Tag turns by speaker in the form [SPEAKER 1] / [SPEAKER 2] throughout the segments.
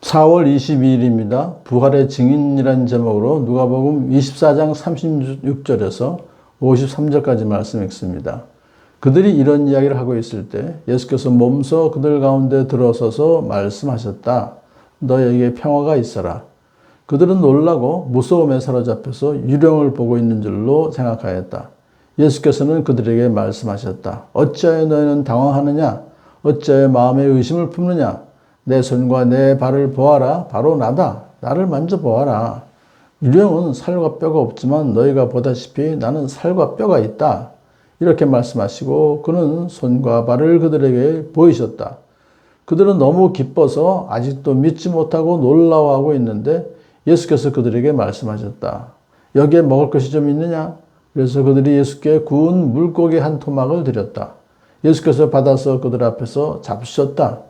[SPEAKER 1] 4월 22일입니다. 부활의 증인이라는 제목으로 누가복음 24장 36절에서 53절까지 말씀 읽습니다. 그들이 이런 이야기를 하고 있을 때 예수께서 몸소 그들 가운데 들어서서 말씀하셨다. 너에게 평화가 있어라. 그들은 놀라고 무서움에 사로잡혀서 유령을 보고 있는 줄로 생각하였다. 예수께서는 그들에게 말씀하셨다. 어찌하여 너희는 당황하느냐? 어찌하여 마음에 의심을 품느냐? 내 손과 내 발을 보아라. 바로 나다. 나를 만져보아라. 유령은 살과 뼈가 없지만 너희가 보다시피 나는 살과 뼈가 있다. 이렇게 말씀하시고 그는 손과 발을 그들에게 보이셨다. 그들은 너무 기뻐서 아직도 믿지 못하고 놀라워하고 있는데 예수께서 그들에게 말씀하셨다. 여기에 먹을 것이 좀 있느냐? 그래서 그들이 예수께 구운 물고기 한 토막을 드렸다. 예수께서 받아서 그들 앞에서 잡수셨다.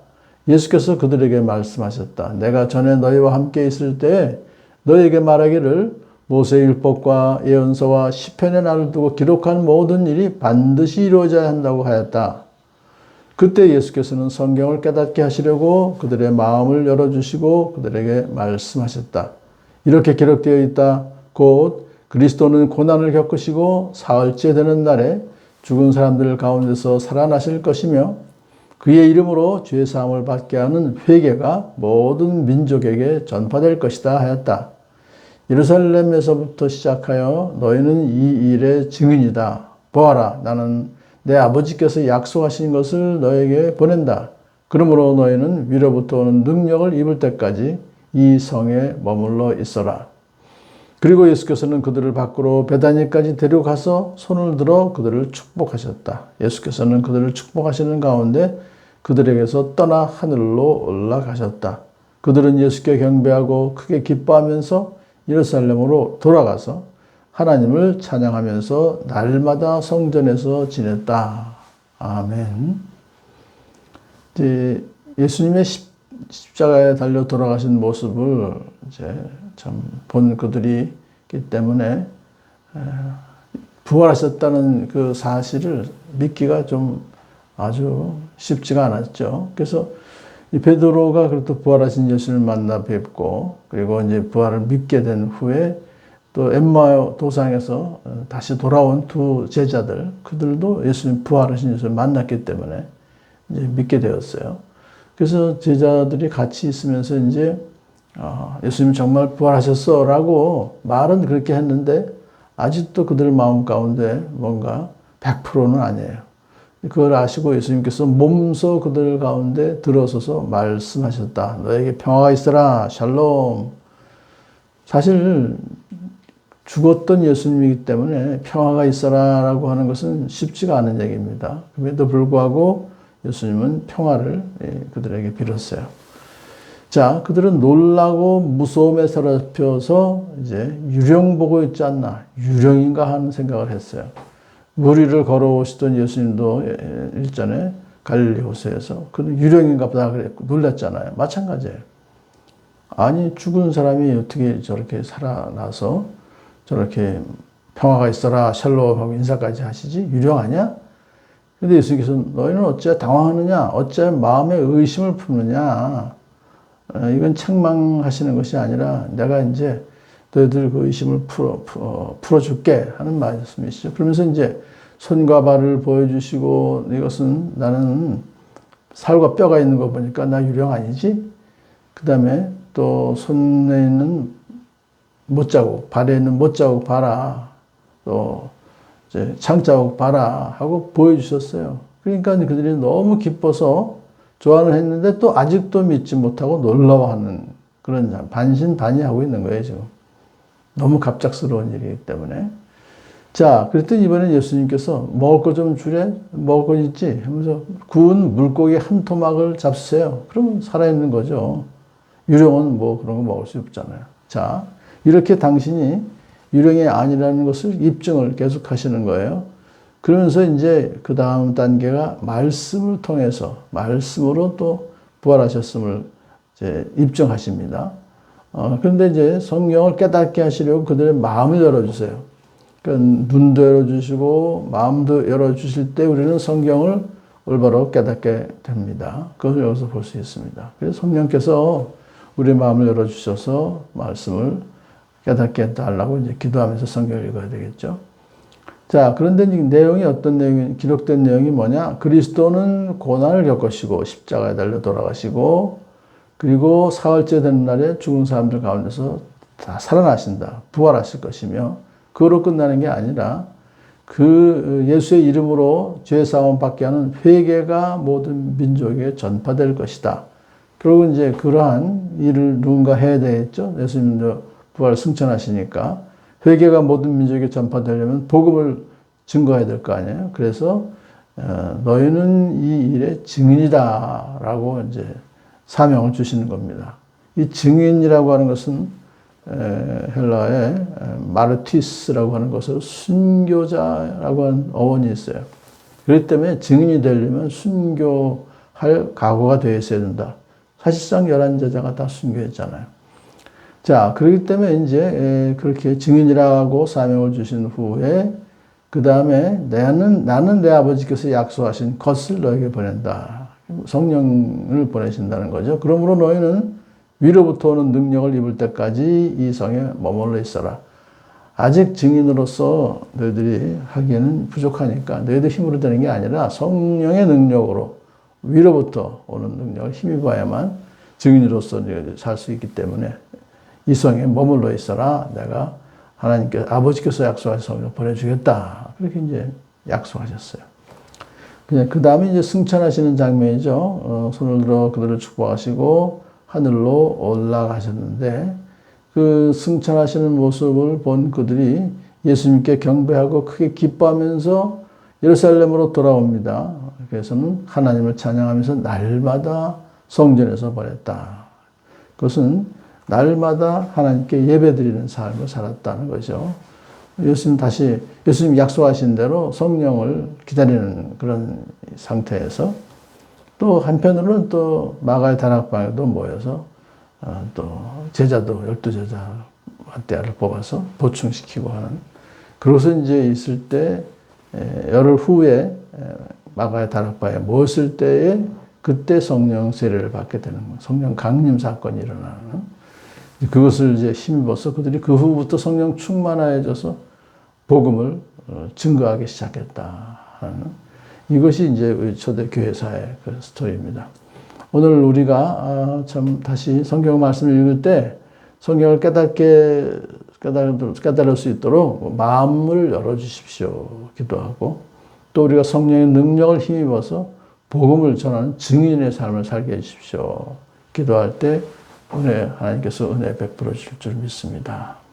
[SPEAKER 1] 예수께서 그들에게 말씀하셨다. 내가 전에 너희와 함께 있을 때 너희에게 말하기를 모세 율법과 예언서와 시편의 날을 두고 기록한 모든 일이 반드시 이루어져야 한다고 하였다. 그때 예수께서는 성경을 깨닫게 하시려고 그들의 마음을 열어주시고 그들에게 말씀하셨다. 이렇게 기록되어 있다. 곧 그리스도는 고난을 겪으시고 사흘째 되는 날에 죽은 사람들 가운데서 살아나실 것이며 그의 이름으로 죄 사함을 받게 하는 회개가 모든 민족에게 전파될 것이다 하였다. 예루살렘에서부터 시작하여 너희는 이 일의 증인이다. 보아라, 나는 내 아버지께서 약속하신 것을 너에게 보낸다. 그러므로 너희는 위로부터 오는 능력을 입을 때까지 이 성에 머물러 있어라. 그리고 예수께서는 그들을 밖으로 베다니까지 데려가서 손을 들어 그들을 축복하셨다. 예수께서는 그들을 축복하시는 가운데 그들에게서 떠나 하늘로 올라가셨다. 그들은 예수께 경배하고 크게 기뻐하면서 예루살렘으로 돌아가서 하나님을 찬양하면서 날마다 성전에서 지냈다. 아멘. 이제 예수님의 십자가에 달려 돌아가신 모습을 이제 참 본 그들이기 때문에 부활하셨다는 그 사실을 믿기가 좀 아주 쉽지가 않았죠. 그래서 이 베드로가 그래도 부활하신 예수를 만나 뵙고 그리고 이제 부활을 믿게 된 후에 또 엠마 도상에서 다시 돌아온 두 제자들 그들도 예수님 부활하신 예수를 만났기 때문에 이제 믿게 되었어요. 그래서 제자들이 같이 있으면서 이제 아, 예수님 정말 부활하셨어라고 말은 그렇게 했는데 아직도 그들 마음 가운데 뭔가 100%는 아니에요. 그걸 아시고 예수님께서 몸소 그들 가운데 들어서서 말씀하셨다. 너에게 평화가 있어라. 샬롬. 사실 죽었던 예수님이기 때문에 평화가 있어라라고 하는 것은 쉽지가 않은 얘기입니다. 그럼에도 불구하고 예수님은 평화를 예, 그들에게 빌었어요. 자, 그들은 놀라고 무서움에 사로잡혀서 이제 유령 보고 있지 않나, 유령인가 하는 생각을 했어요. 무리를 걸어오시던 예수님도 일전에 갈릴리 호수에서 그는 유령인가 보다 그랬고 놀랐잖아요. 마찬가지예요. 아니 죽은 사람이 어떻게 저렇게 살아나서 저렇게 평화가 있어라 샬롬 하고 인사까지 하시지 유령 아니야? 근데 예수님께서 너희는 어째 당황하느냐? 어째 마음에 의심을 품느냐? 어, 이건 책망하시는 것이 아니라 내가 이제 너희들 그 의심을 풀어, 풀어, 풀어줄게 하는 말씀이시죠. 그러면서 이제 손과 발을 보여주시고 이것은 나는 살과 뼈가 있는 거 보니까 나 유령 아니지? 그 다음에 또 손에 있는 못 자국, 발에 있는 못 자국 봐라. 또 창자국 봐라 하고 보여주셨어요. 그러니까 그들이 너무 기뻐서 좋아는 했는데 또 아직도 믿지 못하고 놀라워하는 그런 반신반의하고 있는 거예요, 지금. 너무 갑작스러운 일이기 때문에. 자, 그랬더니 이번에 예수님께서 먹을 거 좀 주래? 먹을 거 있지? 하면서 구운 물고기 한 토막을 잡수세요. 그러면 살아있는 거죠. 유령은 뭐 그런 거 먹을 수 없잖아요. 자, 이렇게 당신이 유령이 아니라는 것을 입증을 계속 하시는 거예요. 그러면서 이제 그 다음 단계가 말씀을 통해서 말씀으로 또 부활하셨음을 이제 입증하십니다. 어, 그런데 이제 성경을 깨닫게 하시려고 그들의 마음을 열어주세요. 그러니까 눈도 열어주시고 마음도 열어주실 때 우리는 성경을 올바로 깨닫게 됩니다. 그걸 여기서 볼 수 있습니다. 그래서 성령께서 우리 마음을 열어주셔서 말씀을 깨닫게 해달라고 이제 기도하면서 성경을 읽어야 되겠죠. 자, 그런데 이 내용이 어떤 내용이, 기록된 내용이 뭐냐? 그리스도는 고난을 겪으시고 십자가에 달려 돌아가시고 그리고 사흘째 되는 날에 죽은 사람들 가운데서 다 살아나신다. 부활하실 것이며 그로 끝나는 게 아니라 그 예수의 이름으로 죄 사함 받게 하는 회개가 모든 민족에게 전파될 것이다. 그리고 이제 그러한 일을 누군가 해야 되겠죠. 예수님도 부활 승천하시니까 회개가 모든 민족에게 전파되려면 복음을 증거해야 될 거 아니에요. 그래서 어, 너희는 이 일의 증인이다라고 이제 사명을 주시는 겁니다. 이 증인이라고 하는 것은 헬라의 마르티스라고 하는 것으로 순교자라고 하는 어원이 있어요. 그렇기 때문에 증인이 되려면 순교할 각오가 되어 있어야 된다. 사실상 열한 제자가 다 순교했잖아요. 자, 그렇기 때문에 이제 그렇게 증인이라고 사명을 주신 후에 그 다음에 나는 나는 내 아버지께서 약속하신 것을 너에게 보낸다. 성령을 보내신다는 거죠. 그러므로 너희는 위로부터 오는 능력을 입을 때까지 이 성에 머물러 있어라. 아직 증인으로서 너희들이 하기에는 부족하니까 너희들 힘으로 되는 게 아니라 성령의 능력으로 위로부터 오는 능력을 힘입어야만 증인으로서 살 수 있기 때문에 이 성에 머물러 있어라. 내가 하나님께 아버지께서 약속하신 성령을 보내주겠다. 그렇게 이제 약속하셨어요. 그 다음에 이제 승천하시는 장면이죠. 어, 손을 들어 그들을 축복하시고 하늘로 올라가셨는데 그 승천하시는 모습을 본 그들이 예수님께 경배하고 크게 기뻐하면서 예루살렘으로 돌아옵니다. 그래서는 하나님을 찬양하면서 날마다 성전에서 보냈다. 그것은 날마다 하나님께 예배드리는 삶을 살았다는 거죠. 예수님 다시 예수님 약속하신 대로 성령을 기다리는 그런 상태에서 또 한편으로는 또 마가의 다락방에도 모여서 어, 또 제자도 열두 제자 한때를 뽑아서 보충시키고 하는 그것은 이제 있을 때 열흘 후에 마가의 다락방에 모였을 때에 그때 성령 세례를 받게 되는 거 성령 강림 사건이 일어나는 그것을 이제 힘입어서 그들이 그 후부터 성령 충만하여져서 복음을 어, 증거하기 시작했다 이것이 이제 초대 교회사의 그 스토리입니다. 오늘 우리가 아, 참 다시 성경 말씀을 읽을 때 성경을 깨닫게 깨달을 수 있도록 마음을 열어 주십시오. 기도하고 또 우리가 성령의 능력을 힘입어서 복음을 전하는 증인의 삶을 살게 해 주십시오. 기도할 때 은혜 하나님께서 은혜 베풀어 주실 줄 믿습니다.